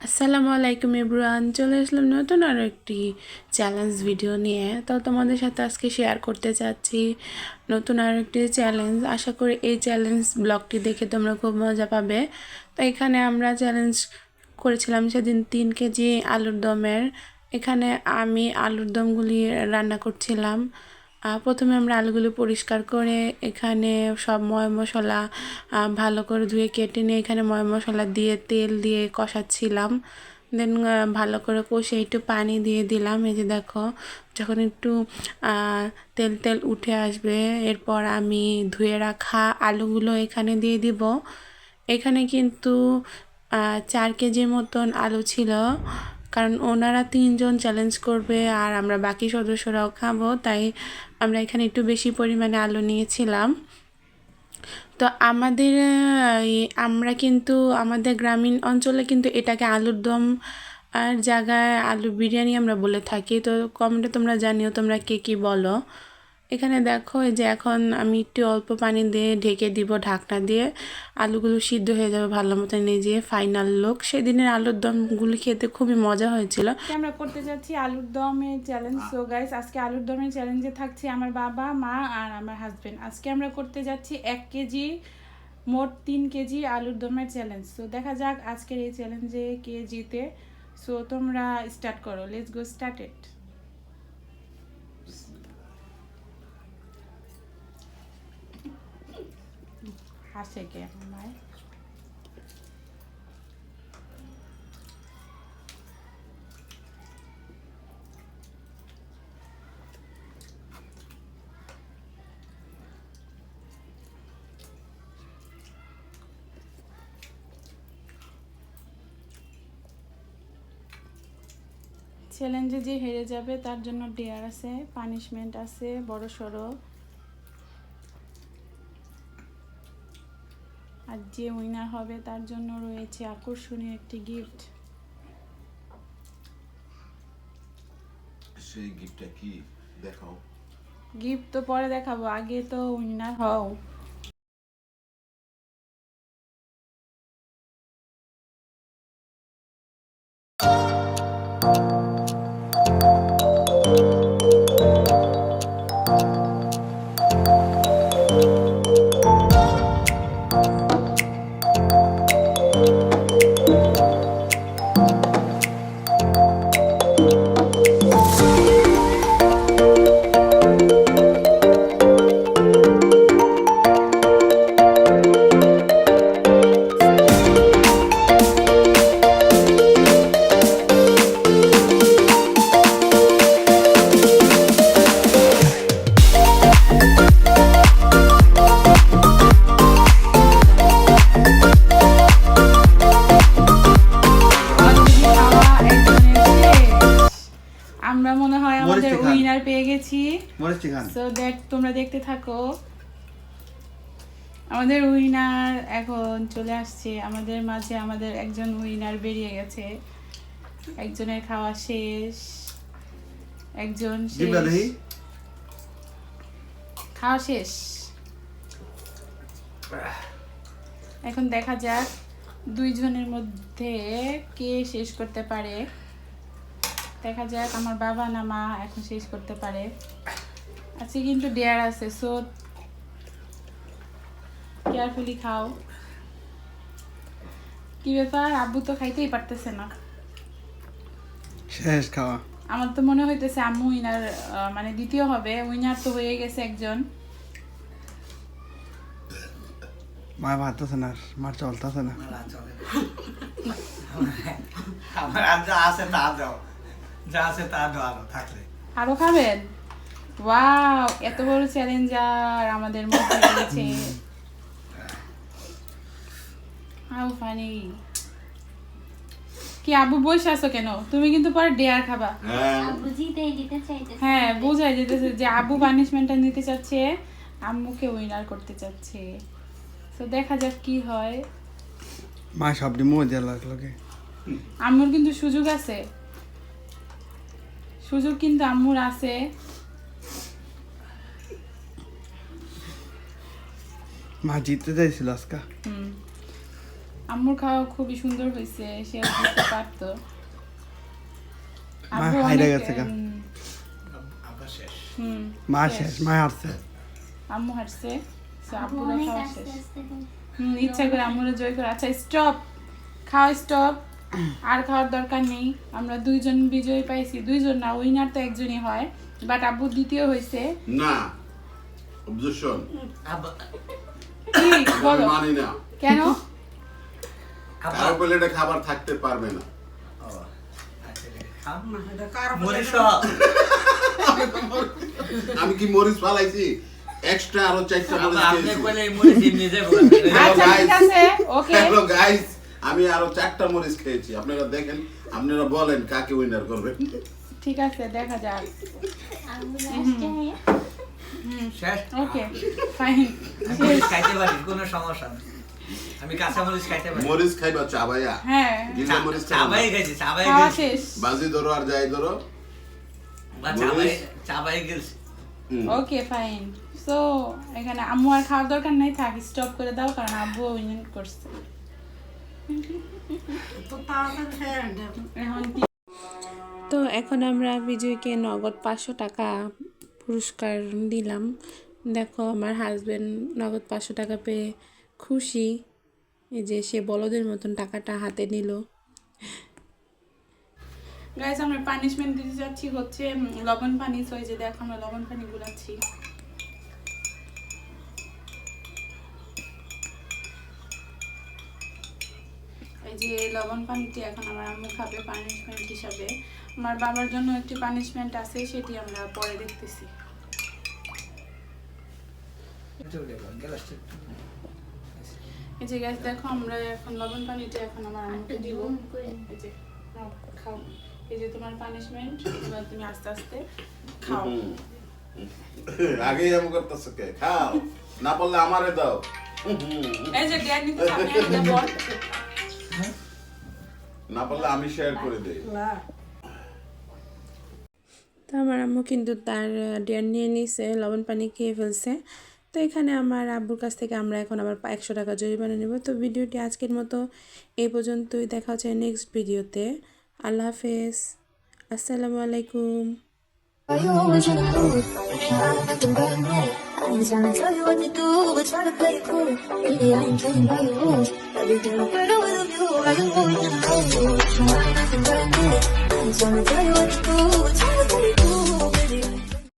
আসসালামু আলাইকুম ইব্রান চলে আসলাম নতুন আরও একটি চ্যালেঞ্জ ভিডিও নিয়ে। তো তোমাদের সাথে আজকে শেয়ার করতে চাচ্ছি নতুন আরও একটি চ্যালেঞ্জ আশা করি এই চ্যালেঞ্জ ব্লগটি দেখে তোমরা খুব মজা পাবে। তো এখানে আমরা চ্যালেঞ্জ করেছিলাম সেদিন তিন কেজি আলুর দমের। এখানে আমি আলুর দমগুলি রান্না করছিলাম। প্রথমে আমরা আলুগুলো পরিষ্কার করে এখানে সব ময় মশলা ভালো করে ধুয়ে কেটে নিয়ে এখানে ময় মশলা দিয়ে তেল দিয়ে কষাচ্ছিলাম। দেন ভালো করে কষে একটু পানি দিয়ে দিলাম। এই যে দেখো, যখন একটু তেল তেল উঠে আসবে, এরপর আমি ধুয়ে রাখা আলুগুলো এখানে দিয়ে দিব। এখানে কিন্তু চার কেজির মতন আলু ছিল। কারণ ওনারা তিনজন চ্যালেঞ্জ করবে আর আমরা বাকি সদস্যরাও খাব, তাই আমরা এখানে একটু বেশি পরিমাণে আলু নিয়েছিলাম। তো আমাদের আমরা কিন্তু আমাদের গ্রামীণ অঞ্চলে কিন্তু এটাকে আলুর দম আর জায়গায় আলু বিরিয়ানি আমরা বলে থাকি। তো কমেন্টে তোমরা জানিও তোমরা কে কী বলো। এখানে দেখো এই যে এখন আমি একটু অল্প পানি দিয়ে ঢেকে দিব ঢাকনা দিয়ে। আলুগুলো সিদ্ধ হয়ে যাবে ভালো মতো যে ফাইনাল লুক সেদিনের আলুর দমগুলো খেতে খুবই মজা হয়েছিল। আমরা করতে যাচ্ছি আলুর দমের চ্যালেঞ্জ সো গাইস আজকে আলুর দমের চ্যালেঞ্জে থাকছে আমার বাবা, মা আর আমার হাজবেন্ড আজকে আমরা করতে যাচ্ছি এক কেজি, মোট তিন কেজি আলুর দমের চ্যালেঞ্জ সো দেখা যাক আজকের এই চ্যালেঞ্জে কে জিতে সো তোমরা স্টার্ট করো। লেটস গো স্টার্টেড হাসে কে? আমার চ্যালেঞ্জে যে হেরে যাবে, তার জন্য ডেয়ার আছে পানিশমেন্ট আছে বড় সড়ো আর যে উইনার হবে তার জন্য রয়েছে আকর্ষণীয় একটি গিফট সেই গিফটটা কি? দেখাও। গিফট তো পরে দেখাবো আগে তো উইনার হও। গেছি মরিচটি খান সো দেখ তোমরা দেখতে থাকো। আমাদের উইনার এখন চলে আসছে। আমাদের মাঝে আমাদের একজন উইনার বেরিয়ে গেছে। একজনের খাওয়া শেষ। একজন খাওয়া শেষ। এখন দেখা যাক দুইজনের মধ্যে কে শেষ করতে পারে। দেখা যাক আমার বাবা না মা এখন শেষ করতে পারে। আজকে কিন্তু ডেয়ার আছে সো কেয়ারফুলি খাও। কি ব্যাপার আব্বু তো খাইতেই পারতেছে না। শেষ খাওয়া। আমার তো মনে হইতেছে আম্মু উইনার মানে দ্বিতীয় হবে উইনার তো হয়ে গেছে একজন। মা ভাবতেছে না মার চলতেছে না। আমার আছে তা দাও। যা আছে তা দাও আরও থাকলে। আরও খাবেন? ওয়াও এত বড় চ্যালেঞ্জার আমাদের মধ্যে রয়েছে। How funny. কি আবু বসে আছো কেন? তুমি কিন্তু পরে ডেয়ার খাবা। হ্যাঁ। চাইতেছে। হ্যাঁ বোঝাই যেতেছে যে আবু পানিশমেন্টটা নিতে চাচ্ছে আম্মুকে উইনার করতে চাচ্ছে। তো দেখা যাক কি হয়। মা সবটি দিয়ে লাগল আম্মুর কিন্তু সুযোগ আছে। সুযোগ কিন্তু আম্মুর আছে। মা জিততে চাইছিল আজকা। আম্মুর খাওয়া খুবই সুন্দর হয়েছে সে বুঝতে পারতো। মা হাইরা গেছে গা। উম, আবার শেষ। হুম। মা শেষ মা হারছে। আম্মু খাওয়া শেষ। ইচ্ছা করে আম্মুরও জয় করে। আচ্ছা স্টপ খাওয়া স্টপ আর খাওয়ার দরকার নেই। আমরা দুইজন বিজয়ী পাইছি। দুইজন না উইনার তো একজনই হয়। বাট আব্বু দ্বিতীয় হয়েছে। না। অবজেকশন মানি না। কেন? কারও প্লেটে খাবার থাকতে পারবে না। আচ্ছা। আমি কি মরিচ ফালাইছি? এক্সট্রা আরও চারটা। আচ্ছা ঠিক আছে ওকে হ্যালো গাইস আমি আরও চারটা মরিচ খেয়েছি। আপনারা দেখেন আপনারা বলেন কাকে উইনার করবেন ঠিক আছে দেখা যাক। শেষ। ওকে ফাইন মরিচ খাইতে পারি কোনো সমস্যা নেই। আমি কাঁচা মরিচ খাইতে পারি। মরিচ খাইবা চাবাইয়া হ্যাঁ। গিলা মরিচ চাবাই। গেছি চাবাই গেছি। বাজি ধরো আর যাই ধরো। চাবাই চাবাই গেছি। ওকে ফাইন সো এখানে আম্মু আর খাওয়ার দরকার নাই থাক স্টপ করে দাও কারণ আব্বু উইন করছে। এখন কি? তো এখন আমরা বিজয়কে নগদ পাঁচশো টাকা পুরস্কার দিলাম। দেখো, আমার হাজব্যান্ড নগদ পাঁচশো টাকা পেয়ে খুশি। এই যে সে বলদের মতন টাকাটা হাতে নিল। গাইজ আমরা পানিশমেন্ট দিতে যাচ্ছি হচ্ছে লবণ পানি। সো এই যে দেখো, আমরা লবণ পানি গুলাচ্ছি। এই যে লবণ পানিটি এখন আমার আম্মু খাবে পানিশমেন্ট হিসাবে। আমার বাবার জন্য একটি পানিশমেন্ট আছে সেটি আমরা পরে দেখতেছি। এই যে গ্যাস দেখো আমরা এখন লবণ পানিটা এখন আমার আম্মুকে দিব। এই যে খাও। এই যে তোমার পানিশমেন্ট এবার তুমি আস্তে আস্তে খাও। আগেই এমন করতেছে কে? খাও। না বললে আমারে দাও। এই যে গ্যাস নিতে আমাদের না পারলে আমি শেয়ার করে দেই। তো আমার আম্মু কিন্তু তার ডিয়ার নিয়ে নিছে লবণ পানি খেয়ে ফেলছে তো এখানে আমার আব্বুর কাছ থেকে আমরা এখন আবার একশো টাকা জরিমানা নেব তো ভিডিওটি আজকের মতো এই পর্যন্তই দেখা হচ্ছে নেক্সট ভিডিওতে আল্লাহ হাফেজ আসসালামু আলাইকুম Are you always in the mood? You're trying to get. I ain't trying to tell you what to do, but try to play it cool. Baby, I ain't playing by your rules. Everything I'm better with a view. Are you always in the mood? You're trying to get. I ain't trying to tell you what to do, but try